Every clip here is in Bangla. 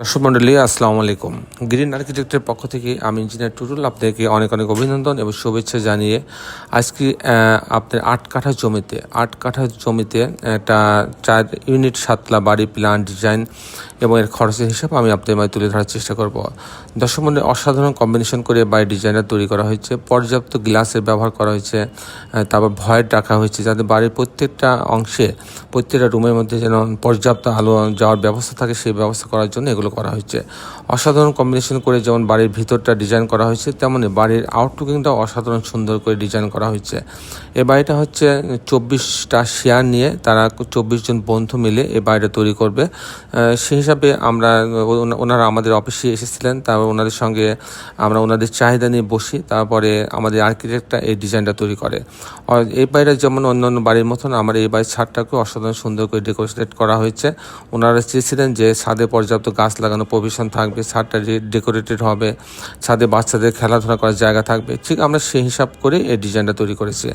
দর্শক মন্ডলী, আসসালামু আলাইকুম। গ্রিন আর্কিটেক্টের পক্ষ থেকে আমি ইঞ্জিনিয়ার টুটুল আপনাকে অনেক অনেক অভিনন্দন এবং শুভেচ্ছা জানিয়ে আজকে আপনার আট কাঠা জমিতে, আট কাঠা জমিতে একটা চার ইউনিট সাতলা বাড়ি প্ল্যান ডিজাইন এবং এর খরচের হিসাব আমি আপনাদের মাঝে তুলে ধরার চেষ্টা করব। দর্শক মন্ডলী, অসাধারণ কম্বিনেশন করে বাড়ির ডিজাইনটা তৈরি করা হয়েছে, পর্যাপ্ত গ্লাসের ব্যবহার করা হয়েছে তারপর ভয়ের রাখা হয়েছে যাতে বাড়ির প্রত্যেকটা অংশে, প্রত্যেকটা রুমের মধ্যে যেন পর্যাপ্ত আলো যাওয়ার ব্যবস্থা থাকে, সেই ব্যবস্থা করার জন্য এগুলো করা হয়েছে। অসাধারণ কম্বিনেশন করে যেমন বাড়ির ভিতরটা ডিজাইন করা হয়েছে, তেমনি বাড়ির আউটলুকিংটাও অসাধারণ সুন্দর করে ডিজাইন করা হয়েছে। এ বাড়িটা হচ্ছে চব্বিশটা শেয়ার নিয়ে তারা চব্বিশ জন বন্ধু মিলে এ বাড়িটা তৈরি করবে। সেই হিসাবে আমরা, ওনারা আমাদের অফিসে এসেছিলেন, তারপর ওনাদের সঙ্গে আমরা ওনাদের চাহিদা নিয়ে বসি, তারপরে আমাদের আর্কিটেক্টটা এই ডিজাইনটা তৈরি করে। এই বাড়িটা যেমন অন্য অন্য বাড়ির মতন, আমার এই বাড়ির ছাদটাকে অসাধারণ সুন্দর করে ডেকোরেট করা হয়েছে। ওনারা চেয়েছিলেন যে ছাদে পর্যাপ্ত গাছ লাগানো প্রভিশন থাকবে। ছাদটা ডেকোরেটেড হবে, ছাদে বাচ্চাদের খেলাধুলা করার জায়গা থাকবে, ঠিক আমরা সেই হিসাব করে এই ডিজাইনটা তৈরি করেছি।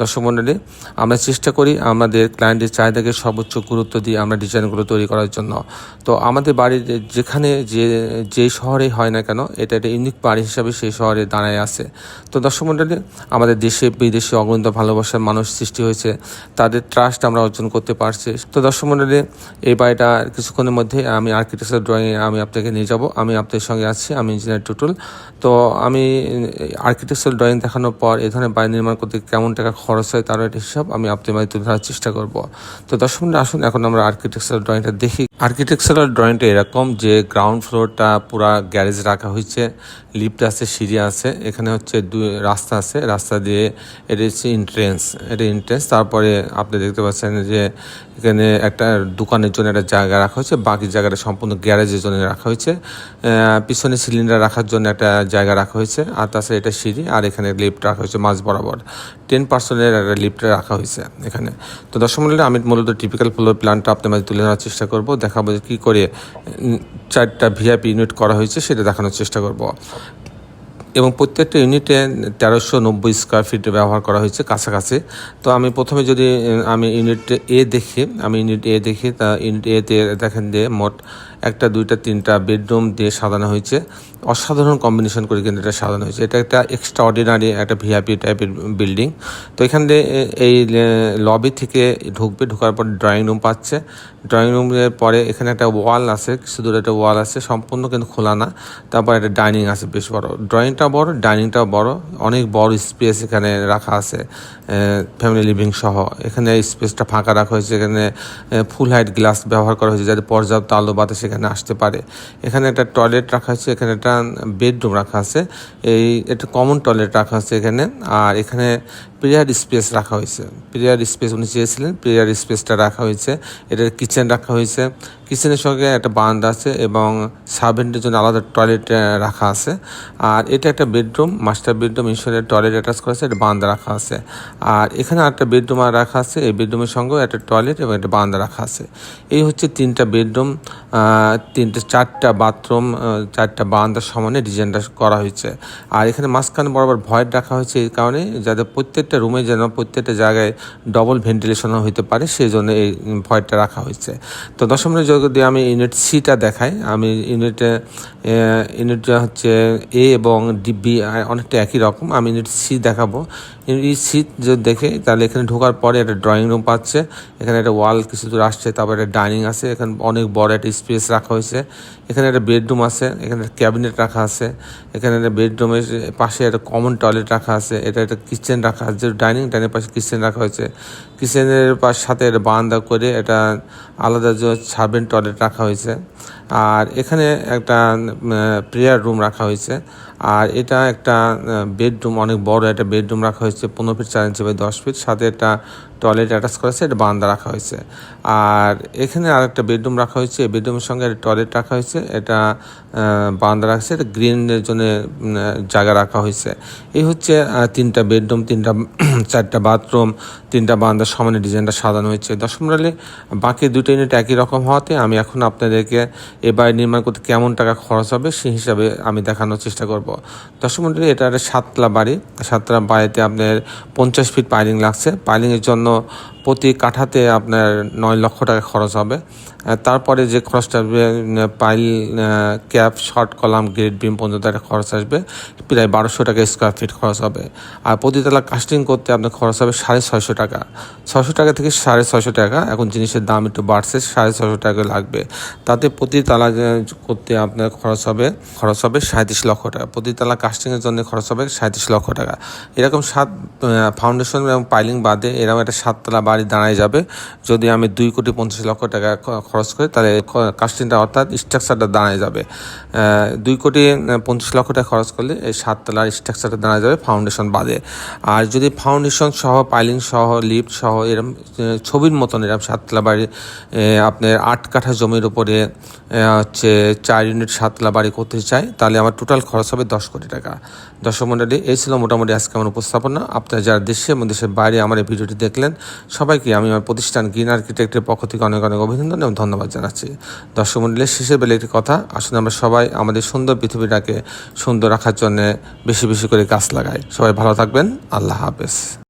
দর্শক মণ্ডলী, আমরা চেষ্টা করি আমাদের ক্লায়েন্টের চাহিদাকে সর্বোচ্চ গুরুত্ব দিয়ে আমরা ডিজাইনগুলো তৈরি করার জন্য। তো আমাদের বাড়ির যেখানে যে যে শহরে হয় না কেন, এটা একটা ইউনিক বাড়ি হিসাবে সেই শহরে দাঁড়ায় আছে। তো দর্শক মণ্ডলী, আমাদের দেশে, বিদেশে অগণিত ভালোবাসার মানুষ সৃষ্টি হয়েছে, তাদের ট্রাস্ট আমরা অর্জন করতে পারছি। তো দর্শক মণ্ডলী, এই বাড়িটা কিছুক্ষণের মধ্যে আমি আর্কিটেকচার ড্রয়িংয়ে আমি আপনাকে নিয়ে যাব। আমি আপনাদের সঙ্গে আছি, আমি ইঞ্জিনিয়ার টুটুল। তো আমি আর্কিটেকচার ড্রয়িং দেখানোর পর এ ধরনের বাড়ি নির্মাণ করতে কেমন টাকা খরচ হয় তার একটা হিসাব আমি আপনাদের মাঝে তুলে ধরার চেষ্টা করব। তো দর্শক মণ্ডলী আসুন এখন আমরা আর্কিটেকচার ড্রয়িংটা দেখি। আর্কিটেকচারাল ড্রয়িংটা এরকম যে গ্রাউন্ড ফ্লোরটা পুরা গ্যারেজ রাখা হয়েছে লিফট আছে, সিঁড়ি আছে, এখানে হচ্ছে দুই রাস্তা আছে, রাস্তা দিয়ে এটা হচ্ছে এন্ট্রেন্স এটা এন্ট্রেন্স তারপরে আপনি দেখতে পাচ্ছেন যে এখানে একটা দোকানের জন্য একটা জায়গা রাখা হয়েছে, বাকি জায়গাটা সম্পূর্ণ গ্যারেজের জন্য রাখা হয়েছে। পিছনে সিলিন্ডার রাখার জন্য একটা জায়গা রাখা হয়েছে, আর তাছাড়া এটা সিঁড়ি, আর এখানে লিফট রাখা হয়েছে মাঝ বরাবর। টেন পার্সেন্টের একটা লিফট রাখা হয়েছে এখানে। তো দর্শক মন্ডলী, আমি মূলত টিপিক্যাল ফ্লোর প্ল্যানটা আপনার মাঝে তুলে ধরার চেষ্টা করব, দেখাবো যে কী করে চারটা ভিআইপি ইউনিট করা হয়েছে, সেটা দেখানোর চেষ্টা করব। এবং প্রত্যেকটা ইউনিটে তেরোশো নব্বই স্কোয়ার ফিট ব্যবহার করা হয়েছে কাছাকাছি। তো আমি প্রথমে যদি আমি ইউনিট এ দেখি, আমি ইউনিট এ দেখি, তা ইউনিট এতে দেখেন যে মোট একটা, দুইটা, তিনটা বেডরুম দিয়ে সাজানো হয়েছে। অসাধারণ কম্বিনেশন করে কিন্তু এটা সাজানো হয়েছে। এটা একটা এক্সট্রা অর্ডিনারি একটা ভিআইপি টাইপের বিল্ডিং তো এখান দিয়ে এই লবি থেকে ঢুকবে, ঢোকার পর ড্রয়িং রুম পাচ্ছে। ড্রয়িং রুমের পরে এখানে একটা ওয়াল আছে কিছু দূরে একটা ওয়াল আছে, সম্পূর্ণ কিন্তু খোলা না। তারপর একটা ডাইনিং আছে, বেশ বড়। ড্রয়িংটা বড় ডাইনিংটাও বড়। অনেক বড় স্পেস এখানে রাখা আছে ফ্যামিলি লিভিং সহ। এখানে স্পেসটা ফাঁকা রাখা হয়েছে। এখানে ফুল হাইট গ্লাস ব্যবহার করা হয়েছে, যাতে পর্যাপ্ত আলো বাতাস এখানে আসতে পারে। এখানে একটা টয়লেট রাখা হয়েছে এখানে একটা বেডরুম রাখা আছে। এই একটা কমন টয়লেট রাখা আছে এখানে। আর এখানে প্রেয়ার স্পেস রাখা হয়েছে। প্রেয়ার স্পেস উনি চেয়েছিলেন প্রেয়ার স্পেসটা রাখা হয়েছে। এটার কিচেন রাখা হয়েছে। কিচেনের সঙ্গে একটা বারান্দা আছে এবং সার্ভেন্টের জন্য আলাদা টয়লেট রাখা আছে। আর এটা একটা বেডরুম মাস্টার বেডরুম ঈশ্বরের টয়লেট অ্যাটাচ করা আছে, একটা বারান্দা রাখা আছে। আর এখানে একটা বেডরুম আর রাখা আছে। এই বেডরুমের সঙ্গেও একটা টয়লেট এবং একটা বারান্দা রাখা আছে। এই হচ্ছে তিনটা বেডরুম তিনটে, চারটা বাথরুম চারটা বারান্দার সমানে ডিজাইনটা করা হয়েছে। আর এখানে মাঝখানে বরাবর ভয়েড রাখা হয়েছে এই কারণে, যাতে প্রত্যেকটা রুমে যেন প্রত্যেকটা জায়গায় ডবল ভেন্টিলেশন হইতে পারে সেই জন্য এই ভয়েডটা রাখা হয়েছে। তো দশম যদি আমি ইউনিট সিটা দেখাই, আমি ইউনিটে ইউনিটটা হচ্ছে এ এবং ডিবি অনেকটা একই রকম। আমি ইউনিট সি দেখাবো। এই সি যদি দেখে, তাহলে এখানে ঢোকার পরে একটা ড্রয়িং রুম পাচ্ছে। এখানে একটা ওয়াল কিছু দূর আসছে, তারপর একটা ডাইনিং আছে। এখানে অনেক বড় একটা স্পেস রাখা হয়েছে। এখানে একটা বেডরুম আছে, এখানে একটা ক্যাবিনেট রাখা আছে, এখানে একটা বেডরুমের পাশে একটা কমন টয়লেট রাখা আছে, এটা একটা কিচেন রাখা আছে ডাইনিং ডাইনিং পাশে কিচেন রাখা হয়েছে। কিচেনের পাশ সাথে একটা বারান্দা করে এটা আলাদা যে সার্ভেন্ট টয়লেট রাখা হয়েছে। আর এখানে একটা প্রেয়ার রুম রাখা হয়েছে। আর এটা একটা বেডরুম, অনেক বড় একটা বেডরুম রাখা হয়েছে, পনেরো ফিট চার ইঞ্চি বাই দশ ফিট। সাথে একটা টয়লেট অ্যাটাচ করা হয়েছে এটা বারান্দা রাখা হয়েছে। আর এখানে আর একটা বেডরুম রাখা হয়েছে, এই বেডরুমের সঙ্গে একটা টয়লেট রাখা হয়েছে, এটা বারান্দা রাখছে এটা গ্রিনের জন্য জায়গা রাখা হয়েছে। এই হচ্ছে তিনটা বেডরুম, তিনটা চারটা বাথরুম, তিনটা বারান্দার সমানে ডিজাইনটা সাজানো হয়েছে। দশম রালে বাকি দুটো ইউনিট একই রকম হওয়াতে আমি এখন আপনাদেরকে এই বাড়ি নির্মাণ করতে কেমন টাকা খরচ হবে সেই হিসাবে আমি দেখানোর চেষ্টা করব। দর্শক মন্ডলী, এটা একটা সাতলা বাড়ি। সাতলা বাড়িতে আপনার পঞ্চাশ ফিট পাইলিং লাগছে। পাইলিংয়ের জন্য প্রতি কাঠাতে আপনার নয় লক্ষ টাকা খরচ হবে। তারপরে যে খরচটা pile cap short column grade beam পর্যন্ত একটা খরচ আসবে। প্রায় বারোশো টাকা স্কোয়ার ফিট খরচ হবে। আর প্রতিতলা কাস্টিং করতে আপনার খরচ হবে সাড়ে ছয়শো টাকা। ছয়শো টাকা থেকে সাড়ে ছয়শো টাকা। এখন জিনিসের দাম একটু বাড়ছে সাড়ে ছশো টাকা লাগবে। তাতে প্রতি তালা করতে আপনার খরচ হবে খরচ হবে সাঁত্রিশ লক্ষ টাকা। প্রতি তালা কাস্টিংয়ের জন্য খরচ হবে সাঁত্রিশ লক্ষ টাকা। এরকম সাত ফাউন্ডেশন এবং পাইলিং বাদে এরকম একটা সাততলা বাড়ি দাঁড়ায় যাবে। যদি আমি দুই কোটি পঞ্চাশ লক্ষ টাকা খরচ করি তাহলে কাস্টিংটা অর্থাৎ স্ট্রাকচারটা দাঁড়ায় যাবে। দুই কোটি পঞ্চাশ লক্ষ টাকা খরচ করলে এই সাততলার স্ট্রাকচারটা দাঁড়ায় যাবে ফাউন্ডেশন বাদে। আর যদি ফাউন্ডেশন সহ পাইলিং সহ লিফট সহ এরকম আহ, ছবির মতন এরকম সাততলা বাড়ি আপনার আট কাঠা জমির উপরে হচ্ছে চার ইউনিট সাতলা বাড়ি করতে চাই, তাহলে আমার টোটাল খরচ হবে দশ কোটি টাকা। দর্শক মন্ডলী, এই ছিল মোটামুটি আজকে আমার উপস্থাপনা। আপনারা যারা দেশে এবং দেশের বাইরে আমার এই ভিডিওটি দেখলেন, সবাইকে আমি আমার প্রতিষ্ঠান গ্রিন আর্কিটেক্টের পক্ষ থেকে অনেক অনেক অভিনন্দন এবং ধন্যবাদ জানাচ্ছি। দর্শক মন্ডলীর শেষের বেলা একটি কথা, আসলে আমরা সবাই আমাদের সুন্দর পৃথিবীটাকে সুন্দর রাখার জন্য বেশি বেশি করে গাছ লাগাই। সবাই ভালো থাকবেন, আল্লাহ হাফেজ।